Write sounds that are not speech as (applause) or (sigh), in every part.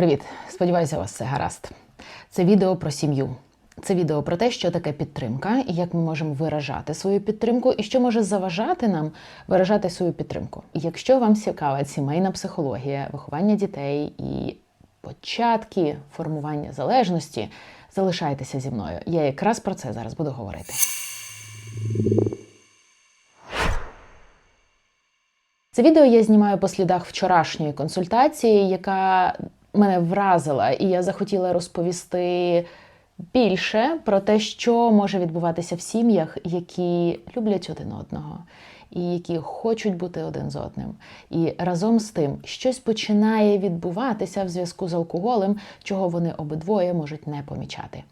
Привіт! Сподіваюся, у вас все гаразд. Це відео про сім'ю. Це відео про те, що таке підтримка, і як ми можемо виражати свою підтримку, і що може заважати нам виражати свою підтримку. Якщо вам цікава сімейна психологія, виховання дітей і початки формування залежності, залишайтеся зі мною. Я якраз про це зараз буду говорити. Це відео я знімаю по слідах вчорашньої консультації, яка мене вразила, і я захотіла розповісти більше про те, що може відбуватися в сім'ях, які люблять один одного. І які хочуть бути один з одним, і разом з тим щось починає відбуватися в зв'язку з алкоголем, чого вони обидвоє можуть не помічати.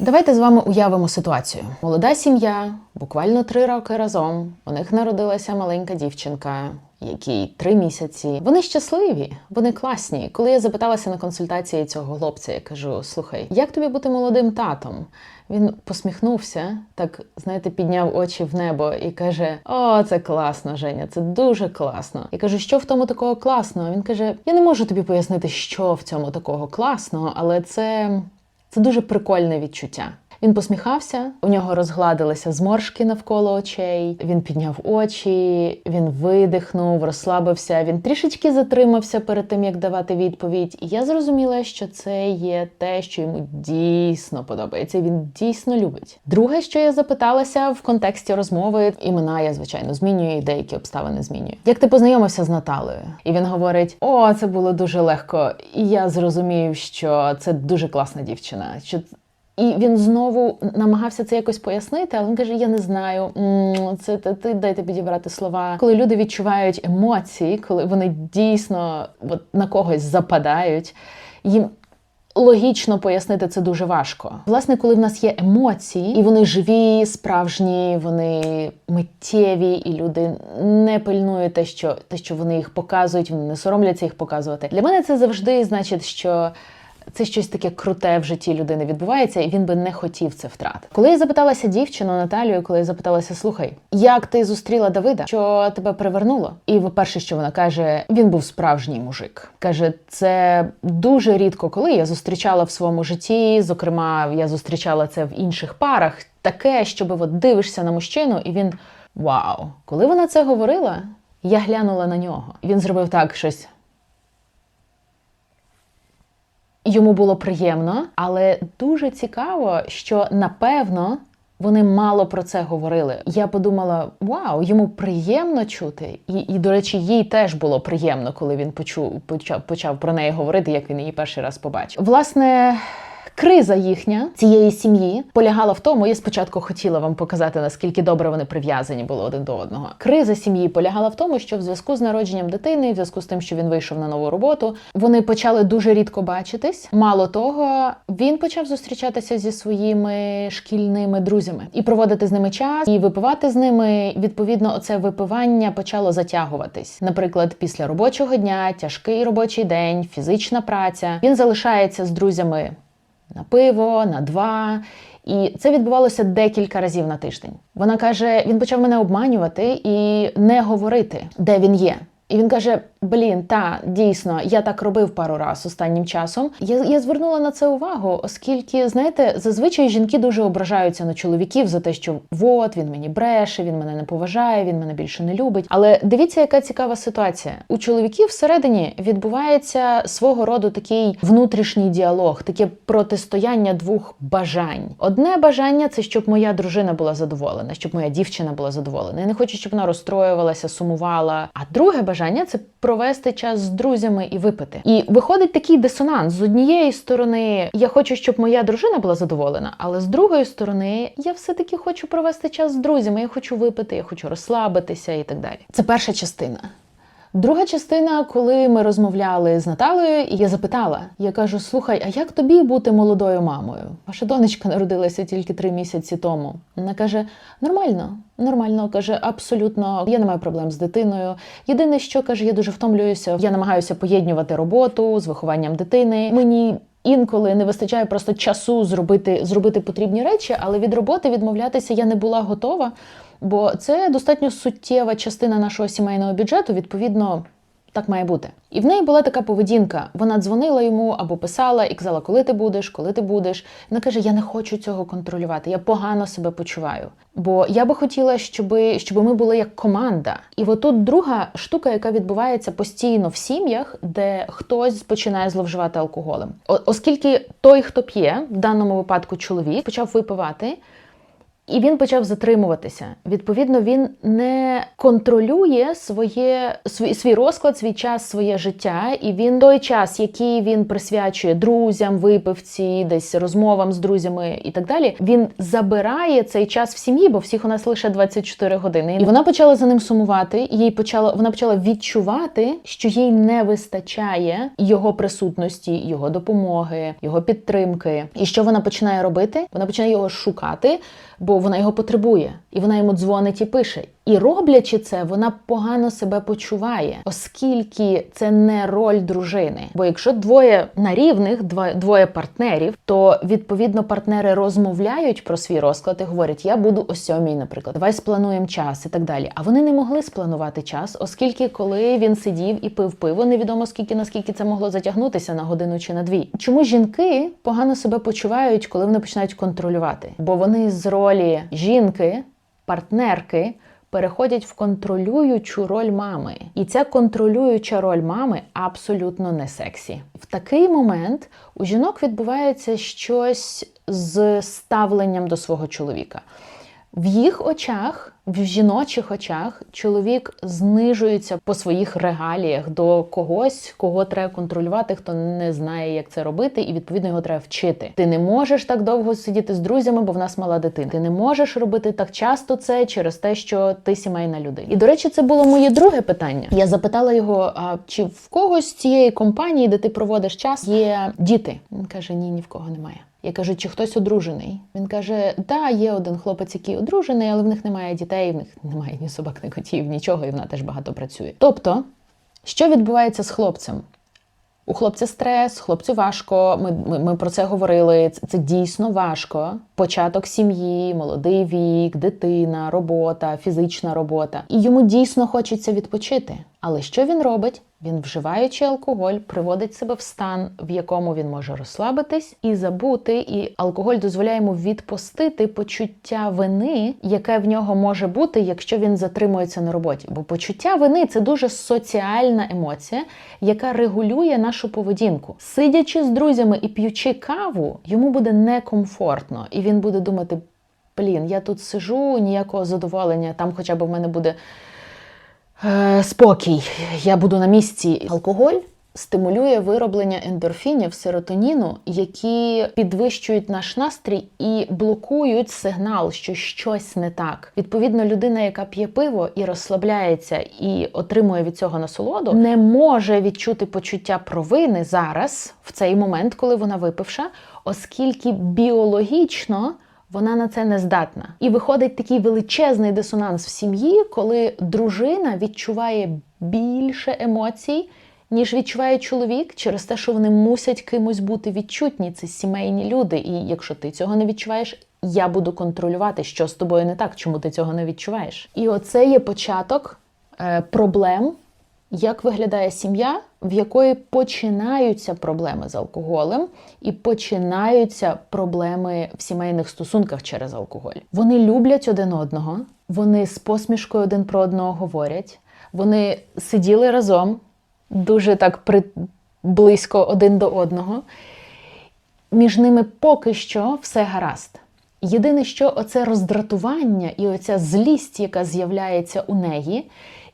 Давайте з вами уявимо ситуацію: молода сім'я, буквально три роки разом. У них народилася маленька дівчинка, якій три місяці. Вони щасливі, вони класні. Коли я запиталася на консультації цього хлопця, я кажу: слухай, як тобі бути молодим татом? Він посміхнувся, так знаєте, підняв очі в небо і каже: О, це класно, Женя, це дуже класно. Я кажу, що в тому такого класного? Він каже: Я не можу тобі пояснити, що в цьому такого класного, але це, це дуже прикольне відчуття. Він посміхався, у нього розгладилися зморшки навколо очей. Він підняв очі, він видихнув, розслабився. Він трішечки затримався перед тим, як давати відповідь. І я зрозуміла, що це є те, що йому дійсно подобається. Він дійсно любить. Друге, що я запиталася в контексті розмови, імена я звичайно змінюю, і деякі обставини змінюю. Як ти познайомився з Наталею? І він говорить: О, це було дуже легко. І я зрозумів, що це дуже класна дівчина. Що і він знову намагався це якось пояснити, але він каже: Я не знаю. Це ти дайте підібрати слова. Коли люди відчувають емоції, коли вони дійсно от, на когось западають, їм. Логічно пояснити це дуже важко. Власне, коли в нас є емоції, і вони живі, справжні, вони миттєві, і люди не пильнують те, що те, що вони їх показують, вони не соромляться їх показувати. Для мене це завжди значить, що це щось таке круте в житті людини відбувається, і він би не хотів це втратити. Коли я запиталася дівчину Наталію, коли я запиталася, слухай, як ти зустріла Давида, що тебе привернуло? І перше, що вона каже, він був справжній мужик. Каже, це дуже рідко, коли я зустрічала в своєму житті. Зокрема, я зустрічала це в інших парах. Таке, щоб от дивишся на мужчину, і він вау! Коли вона це говорила, я глянула на нього. Він зробив так щось. Йому було приємно, але дуже цікаво, що напевно вони мало про це говорили. Я подумала: вау, йому приємно чути, і, і до речі, їй теж було приємно, коли він почув почав, почав про неї говорити, як він її перший раз побачив. Власне. Криза їхня цієї сім'ї полягала в тому, я спочатку хотіла вам показати, наскільки добре вони прив'язані були один до одного. Криза сім'ї полягала в тому, що в зв'язку з народженням дитини, в зв'язку з тим, що він вийшов на нову роботу, вони почали дуже рідко бачитись. Мало того, він почав зустрічатися зі своїми шкільними друзями і проводити з ними час, і випивати з ними. Відповідно, оце випивання почало затягуватись. Наприклад, після робочого дня, тяжкий робочий день, фізична праця. Він залишається з друзями на пиво, на два. І це відбувалося декілька разів на тиждень. Вона каже: він почав мене обманювати і не говорити, де він є. І він каже: Блін, та дійсно, я так робив пару раз останнім часом. Я я звернула на це увагу, оскільки, знаєте, зазвичай жінки дуже ображаються на чоловіків за те, що от він мені бреше, він мене не поважає, він мене більше не любить. Але дивіться, яка цікава ситуація. У чоловіків всередині відбувається свого роду такий внутрішній діалог, таке протистояння двох бажань. Одне бажання це щоб моя дружина була задоволена, щоб моя дівчина була задоволена. Я не хочу, щоб вона розстроювалася, сумувала. А друге бажання це провести час з друзями і випити. І виходить такий дисонанс з однієї сторони, я хочу, щоб моя дружина була задоволена, але з другої сторони, я все-таки хочу провести час з друзями. Я хочу випити, я хочу розслабитися і так далі. Це перша частина. Друга частина, коли ми розмовляли з Наталею, і я запитала: я кажу: слухай, а як тобі бути молодою мамою? Ваша донечка народилася тільки три місяці тому. Вона каже: нормально, нормально, каже, абсолютно, я не маю проблем з дитиною. Єдине, що каже, я дуже втомлююся. Я намагаюся поєднувати роботу з вихованням дитини. Мені. Інколи не вистачає просто часу зробити зробити потрібні речі, але від роботи відмовлятися я не була готова бо це достатньо суттєва частина нашого сімейного бюджету. Відповідно, Так має бути. І в неї була така поведінка. Вона дзвонила йому або писала і казала, коли ти будеш, коли ти будеш. Вона каже: Я не хочу цього контролювати, я погано себе почуваю. Бо я би хотіла, щоб, щоб ми були як команда. І отут друга штука, яка відбувається постійно в сім'ях, де хтось починає зловживати алкоголем. О- оскільки той, хто п'є, в даному випадку чоловік, почав випивати. І він почав затримуватися. Відповідно, він не контролює своє свій, свій розклад, свій час, своє життя. І він той час, який він присвячує друзям, випивці, десь розмовам з друзями і так далі. Він забирає цей час в сім'ї, бо всіх у нас лише 24 години. І вона почала за ним сумувати. Їй почала вона почала відчувати, що їй не вистачає його присутності, його допомоги, його підтримки. І що вона починає робити? Вона починає його шукати бо вона його потребує, і вона йому дзвонить і пише. І роблячи це, вона погано себе почуває, оскільки це не роль дружини. Бо якщо двоє на рівних, двоє партнерів, то відповідно партнери розмовляють про свій розклад і говорять: Я буду о сьомій, наприклад, давай сплануємо час і так далі. А вони не могли спланувати час, оскільки коли він сидів і пив пиво, невідомо скільки наскільки це могло затягнутися на годину чи на дві. Чому жінки погано себе почувають, коли вони починають контролювати? Бо вони з ролі жінки, партнерки переходять в контролюючу роль мами. І ця контролююча роль мами абсолютно не сексі. В такий момент у жінок відбувається щось з ставленням до свого чоловіка. В їх очах, в жіночих очах, чоловік знижується по своїх регаліях до когось, кого треба контролювати, хто не знає, як це робити, і відповідно його треба вчити. Ти не можеш так довго сидіти з друзями, бо в нас мала дитина. Ти не можеш робити так часто це через те, що ти сімейна людина. І до речі, це було моє друге питання. Я запитала його: а чи в когось з цієї компанії, де ти проводиш час, є діти? Він каже: Ні, ні в кого немає. Я кажу, чи хтось одружений? Він каже: Да, є один хлопець, який одружений, але в них немає дітей, в них немає ні собак, ні котів, нічого, і вона теж багато працює. Тобто, що відбувається з хлопцем? У хлопця стрес, хлопцю важко. Ми ми, ми про це говорили. Це, це дійсно важко. Початок сім'ї, молодий вік, дитина, робота, фізична робота. І йому дійсно хочеться відпочити. Але що він робить? Він, вживаючи алкоголь, приводить себе в стан, в якому він може розслабитись і забути. І алкоголь дозволяє йому відпустити почуття вини, яке в нього може бути, якщо він затримується на роботі. Бо почуття вини це дуже соціальна емоція, яка регулює нашу поведінку. Сидячи з друзями і п'ючи каву, йому буде некомфортно, і він буде думати: блін, я тут сижу, ніякого задоволення, там, хоча б в мене буде. Е, спокій, я буду на місці. Алкоголь стимулює вироблення ендорфінів, серотоніну, які підвищують наш настрій і блокують сигнал, що щось не так. Відповідно, людина, яка п'є пиво і розслабляється, і отримує від цього насолоду, не може відчути почуття провини зараз, в цей момент, коли вона випивша, оскільки біологічно вона на це не здатна. І виходить такий величезний дисонанс в сім'ї, коли дружина відчуває більше емоцій, ніж відчуває чоловік, через те, що вони мусять кимось бути відчутні. Це сімейні люди. І якщо ти цього не відчуваєш, я буду контролювати, що з тобою не так, чому ти цього не відчуваєш. І оце є початок е, проблем як виглядає сім'я, в якої починаються проблеми з алкоголем, і починаються проблеми в сімейних стосунках через алкоголь. Вони люблять один одного, вони з посмішкою один про одного говорять, вони сиділи разом дуже так при... близько один до одного. Між ними поки що все гаразд. Єдине, що оце роздратування і оця злість, яка з'являється у неї,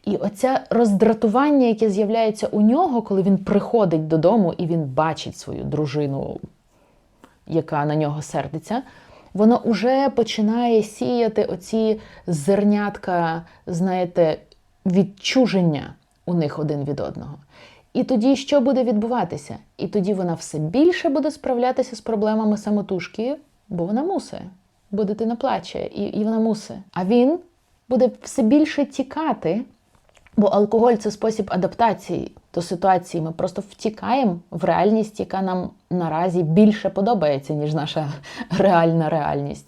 і оце роздратування, яке з'являється у нього, коли він приходить додому і він бачить свою дружину, яка на нього сердиться, воно вже починає сіяти оці зернятка, знаєте, відчуження у них один від одного. І тоді що буде відбуватися? І тоді вона все більше буде справлятися з проблемами самотужки, бо вона мусить, бо дитина плаче, і, і вона мусить. А він буде все більше тікати. Бо алкоголь це спосіб адаптації до ситуації. Ми просто втікаємо в реальність, яка нам наразі більше подобається, ніж наша (laughs) реальна реальність.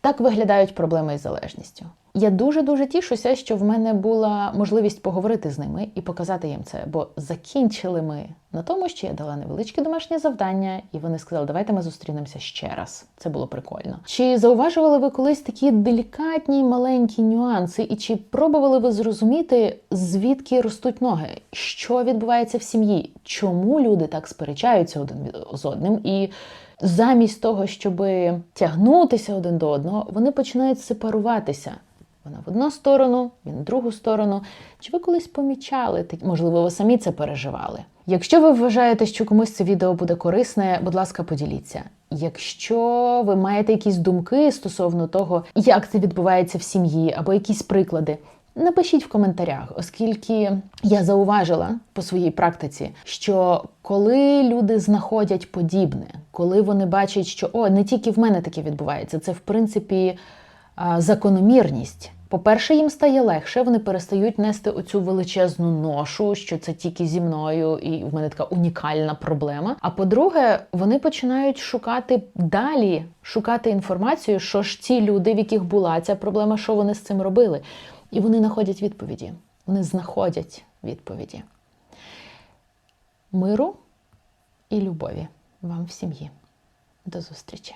Так виглядають проблеми із залежністю. Я дуже дуже тішуся, що в мене була можливість поговорити з ними і показати їм це, бо закінчили ми на тому, що я дала невеличке домашнє завдання, і вони сказали, давайте ми зустрінемося ще раз. Це було прикольно. Чи зауважували ви колись такі делікатні маленькі нюанси, і чи пробували ви зрозуміти, звідки ростуть ноги, що відбувається в сім'ї, чому люди так сперечаються один з одним і замість того, щоб тягнутися один до одного, вони починають сепаруватися. Вона в одну сторону, він в другу сторону. Чи ви колись помічали, можливо, ви самі це переживали? Якщо ви вважаєте, що комусь це відео буде корисне, будь ласка, поділіться. Якщо ви маєте якісь думки стосовно того, як це відбувається в сім'ї, або якісь приклади, напишіть в коментарях, оскільки я зауважила по своїй практиці, що коли люди знаходять подібне, коли вони бачать, що о, не тільки в мене таке відбувається, це в принципі закономірність. По-перше, їм стає легше, вони перестають нести оцю величезну ношу, що це тільки зі мною, і в мене така унікальна проблема. А по-друге, вони починають шукати далі, шукати інформацію, що ж ці люди, в яких була ця проблема, що вони з цим робили. І вони знаходять відповіді. Вони знаходять відповіді. Миру і любові вам в сім'ї. До зустрічі!